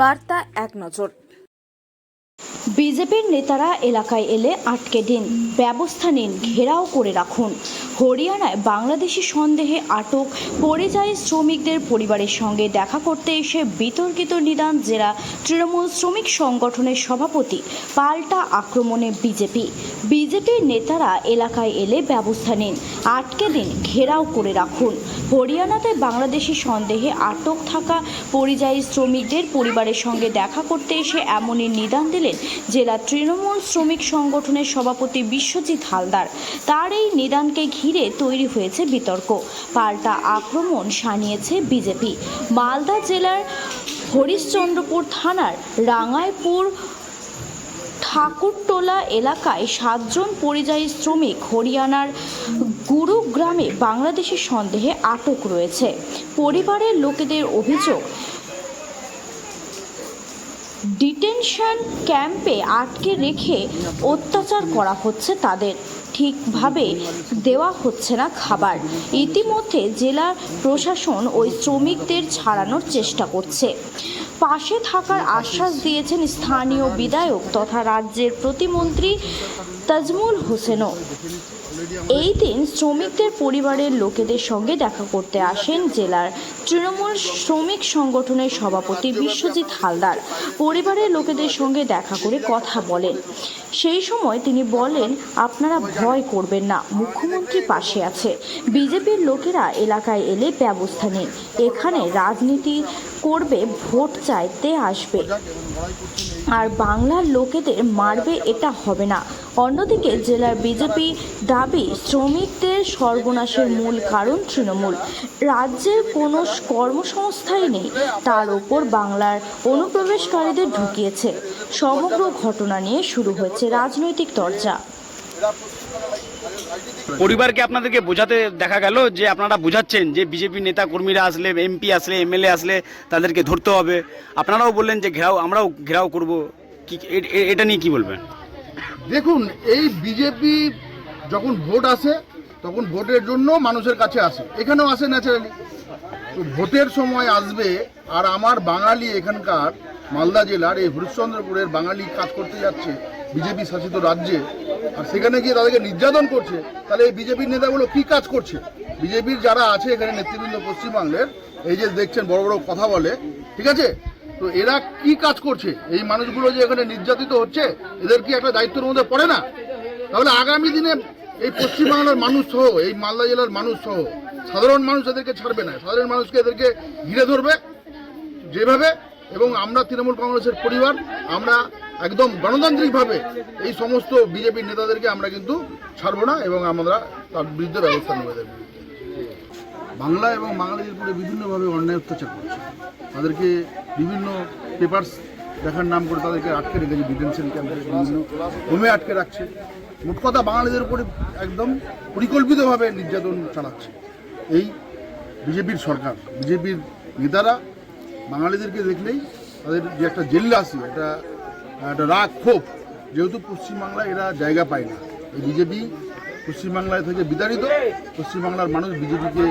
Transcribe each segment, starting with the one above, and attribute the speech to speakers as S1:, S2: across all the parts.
S1: বার্তা এক নজর।
S2: বিজেপির নেতারা এলাকায় এলে আটকে দিন। ব্যবস্থা নিন, ঘেরাও করে রাখুন। হরিয়ানায় বাংলাদেশি সন্দেহে আটক পরিযায়ী শ্রমিকদের পরিবারের সঙ্গে দেখা করতে এসে বিতর্কিত নিদান জেলা তৃণমূল শ্রমিক সংগঠনের সভাপতি পাল্টা আক্রমণে বিজেপি। বিজেপির নেতারা এলাকায় এলে ব্যবস্থা নিন, আটকে দিন, ঘেরাও করে রাখুন। হরিয়ানাতে বাংলাদেশি সন্দেহে আটক থাকা পরিযায়ী শ্রমিকদের পরিবারের সঙ্গে দেখা করতে এসে এমনই নিদান দিলেন জেলা তৃণমূল শ্রমিক সংগঠনের সভাপতি বিশ্বজিৎ হালদার। তার এই নিদানকে ঘিরে তৈরি হয়েছে বিতর্ক। পাল্টা আক্রমণ সানিয়েছে বিজেপি। মালদা জেলার হরিশ্চন্দ্রপুর থানার রাঙাইপুর ঠাকুরটোলা এলাকায় সাতজন পরিযায়ী শ্রমিক হরিয়ানার গুরুগ্রামে বাংলাদেশের সন্দেহে আটক রয়েছে। পরিবারের লোকেদের অভিযোগ ডিটেনশন ক্যাম্পে আটকে রেখে অত্যাচার করা হচ্ছে তাদের। ঠিকভাবে দেওয়া হচ্ছে না খাবার। ইতিমধ্যে জেলা প্রশাসন ওই শ্রমিকদের ছাড়ানোর চেষ্টা করছে। পাশে থাকার আশ্বাস দিয়েছেন স্থানীয় বিধায়ক তথা রাজ্যের প্রতিমন্ত্রী তাজমুল হোসেনও। এই দিন শ্রমিকদের পরিবারের লোকেদের সঙ্গে দেখা করতে আসেন জেলার তৃণমূল শ্রমিক সংগঠনের সভাপতি বিশ্বজিৎ হালদার। পরিবারের লোকেদের সঙ্গে দেখা করে কথা বলেন। সেই সময় তিনি বলেন, আপনারা ভয় করবেন না, মুখ্যমন্ত্রী পাশে আছে। বিজেপির লোকেরা এলাকায় এলে ব্যবস্থা নিন। এখানে রাজনীতি করবে, ভোট চাইতে আসবে। আর বাংলার লোকেদের মারবে এটা হবে না। অন্যদিকে জেলার বিজেপি দাবি, শ্রমিকদের সর্বনাশের মূল কারণ তৃণমূল। রাজ্যের কোনো কর্মসংস্থাই নেই, তার ওপর বাংলার অনুপ্রবেশকারীদের ঢুকিয়েছে। সমগ্র ঘটনা নিয়ে শুরু হয়েছে রাজনৈতিক চর্চা
S3: পরিবারকে আপনাদেরকে বোঝাতে দেখা গেল যে আপনারা বোঝাচ্ছেন যে বিজেপি নেতা কর্মীরা আসলে, এমপি আসলে, এমএলএ আসলে তাদেরকে ধরতে হবে। আপনারাও বললেন যে ঘেরাও, আমরাও ঘেরাও করব। কি এটা নিয়ে কি বলবেন?
S4: দেখুন, এই বিজেপি যখন ভোট আসে, তখন ভোটের জন্য মানুষের কাছে আসে। এখানেও আসে ন্যাচারালি ভোটের সময় আসবে, আর আমার বাঙালি এখানকার মালদা জেলার এই হরিশ্চন্দ্রপুরের বাঙালি কাজ করতে যাচ্ছে বিজেপি শাসিত রাজ্যে। আর সেখানে গিয়ে তাদেরকে নির্যাতন করছে। তাহলে এই বিজেপির নেতাগুলো কি কাজ করছে? বিজেপির যারা আছে এখানে নেতৃবৃন্দ পশ্চিমবাংলের এই যে দেখছেন বড় বড় কথা বলে, ঠিক আছে? তো এরা কি কাজ করছে? এই মানুষগুলো যে এখানে নির্যাতিত হচ্ছে, এদের কি একটা দায়িত্বের মধ্যে পড়ে না? তাহলে আগামী দিনে এই পশ্চিমবাংলার মানুষ সহ, এই মালদা জেলার মানুষ সহ, সাধারণ মানুষ এদেরকে ছাড়বে না। সাধারণ মানুষকে এদেরকে ঘিরে ধরবে। যেভাবে এবং আমরা তৃণমূল কংগ্রেসের পরিবার, আমরা একদম গণতান্ত্রিকভাবে এই সমস্ত বিজেপির নেতাদেরকে আমরা কিন্তু ছাড়বো না এবং আমরা তার বিরুদ্ধে ব্যবস্থা নেব বাংলা এবং বাঙালিদের উপরে বিভিন্নভাবে অন্যায় অত্যাচার করছে। তাদেরকে বিভিন্ন পেপার্স দেখার নাম করে তাদেরকে আটকে রেখেছে ডিটেনশন ক্যাম্পে বিভিন্ন হোমে আটকে রাখছে। মোট কথা বাঙালিদের উপরে একদম পরিকল্পিতভাবে নির্যাতন চালাচ্ছে। এই বিজেপির সরকার, বিজেপির নেতারা বাঙালিদেরকে দেখলেই তাদের যে একটা জেল্লাসি একটা একটা রাগ, ক্ষোভ, যেহেতু পশ্চিমবাংলায় এরা জায়গা পায় না। এই বিজেপি পশ্চিমবাংলায় থেকে বিতাড়িত, পশ্চিমবাংলার মানুষ বিজেপিকে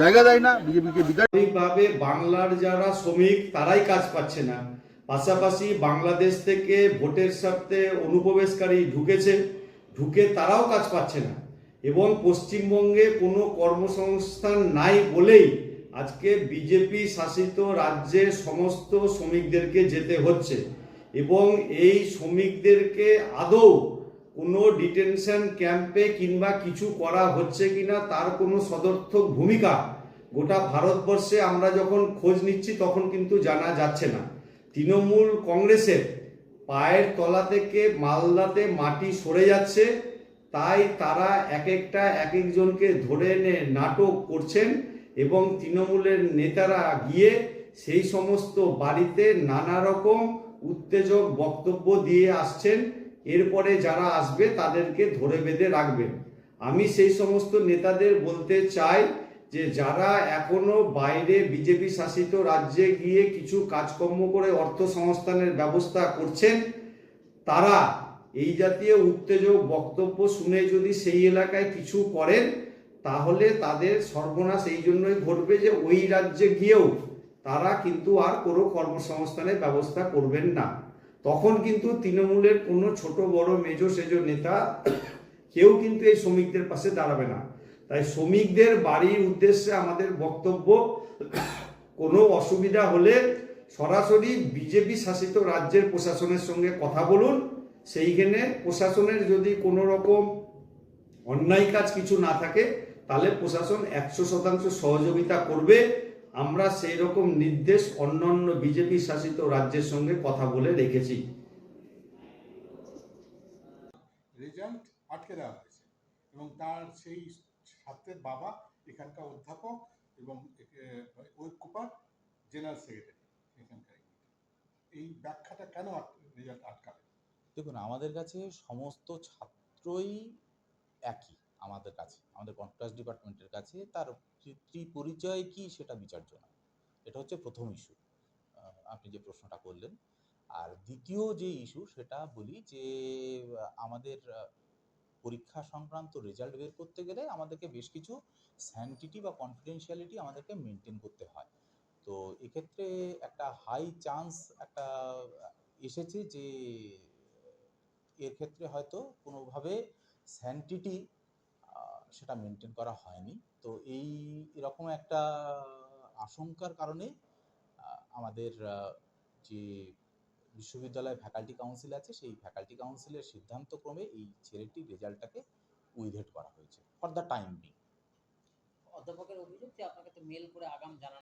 S4: জায়গা দেয় না, বিজেপিকে বিতাড়িত।
S5: স্বাভাবিকভাবে বাংলার যারা শ্রমিক, তারাই কাজ পাচ্ছে না। পাশাপাশি বাংলাদেশ থেকে ভোটের স্বার্থে অনুপ্রবেশকারী ঢুকেছে, ঢুকে তারাও কাজ পাচ্ছে না। এবং পশ্চিমবঙ্গে কোনো কর্মসংস্থান নাই বলেই আজকে বিজেপি শাসিত রাজ্যের সমস্ত শ্রমিকদেরকে যেতে হচ্ছে এবং এই শ্রমিকদেরকে আদৌ কোনো ডিটেনশন ক্যাম্পে কিংবা কিছু করা হচ্ছে কিনা তার কোনো সদর্থক ভূমিকা গোটা ভারতবর্ষে আমরা যখন খোঁজ নিচ্ছি তখন কিন্তু জানা যাচ্ছে না। তৃণমূল কংগ্রেসের পায়ের তলা থেকে মালদাতে মাটি সরে যাচ্ছে, তাই তারা এক একটা এক একজনকে ধরে এনে নাটক করছেন। এবং তৃণমূলের নেতারা গিয়ে সেই সমস্ত বাড়িতে নানা রকম উত্তেজক বক্তব্য দিয়ে আসছেন। এরপরে যারা আসবে তাদেরকে ধরে বেঁধে রাখবেন। আমি সেই সমস্ত নেতাদের বলতে চাই যে যারা এখনও বাইরে বিজেপি শাসিত রাজ্যে গিয়ে কিছু কাজকর্ম করে অর্থ সংস্থানের ব্যবস্থা করছেন, তারা এই জাতীয় উত্তেজক বক্তব্য শুনে যদি সেই এলাকায় কিছু করেন তাহলে তাদের সর্বনাশ এই জন্যই ঘটবে যে ওই রাজ্যে গিয়েও তারা কিন্তু আর কোনো কর্মসংস্থানের ব্যবস্থা করবেন না। তখন কিন্তু তৃণমূলের কোনো ছোট, বড়, মেজো, সেজো নেতা কেউ কিন্তু এই শ্রমিকদের পাশে দাঁড়াবে না। তাই শ্রমিকদের বাড়ির উদ্দেশ্যে আমাদের বক্তব্য, কোনো অসুবিধা হলে সরাসরি বিজেপি শাসিত রাজ্যের প্রশাসনের সঙ্গে কথা বলুন। সেইখানে প্রশাসনের যদি কোনো রকম অন্যায় কাজ কিছু না থাকে তাহলে প্রশাসন একশো শতাংশ সহযোগিতা করবে। আমরা সেই রকম নির্দেশ অন্যান্য বিজেপি শাসিত রাজ্যের সঙ্গে কথা বলে রেখেছি।
S1: রেজাল্ট আটকে দেওয়া হয়েছে এবং তার সেই ছাত্রের বাবা এখানকার অধ্যাপক এবং ঐক্যপাত জেনারেল সেক্রেটারি এখানকার। এই ব্যাখ্যাটা কেন রেজাল্ট আটকাবে?
S6: দেখুন আমাদের কাছে সমস্ত ছাত্রই একই। আমাদের কাছে, আমাদের কন্ট্রাস্ট ডিপার্টমেন্টের কাছে তার পরিচয় কি সেটা বিচার্য না এটা হচ্ছে প্রথম ইস্যু আপনি যে প্রশ্নটা করলেন। আর দ্বিতীয় যে ইস্যু সেটা বলি যে আমাদের পরীক্ষা সংক্রান্ত রেজাল্ট বের করতে গেলে আমাদেরকে বেশ কিছু স্যান্টিটি বা কনফিডেন্সিয়ালিটি আমাদেরকে মেনটেন করতে হয়। তো এক্ষেত্রে একটা হাই চান্স একটা এসেছে যে, এর ক্ষেত্রে হয়তো কোনোভাবে স্যান্টিটি সেটা মেনটেন করা হয়নি। তো এই এরকম একটা আশঙ্কার কারণে আমাদের যে বিশ্ববিদ্যালয় ফ্যাকাল্টি কাউন্সিল আছে, সেই ফ্যাকাল্টি কাউন্সিলের সিদ্ধান্তক্রমে এই ছেলেটির রেজাল্টটাকে উইভেট করা হয়েছে ফর দ্য টাইম বিং
S7: অধ্যাপকের অভিযোগ যে আপনাকে তো মেল করে আগাম জানানো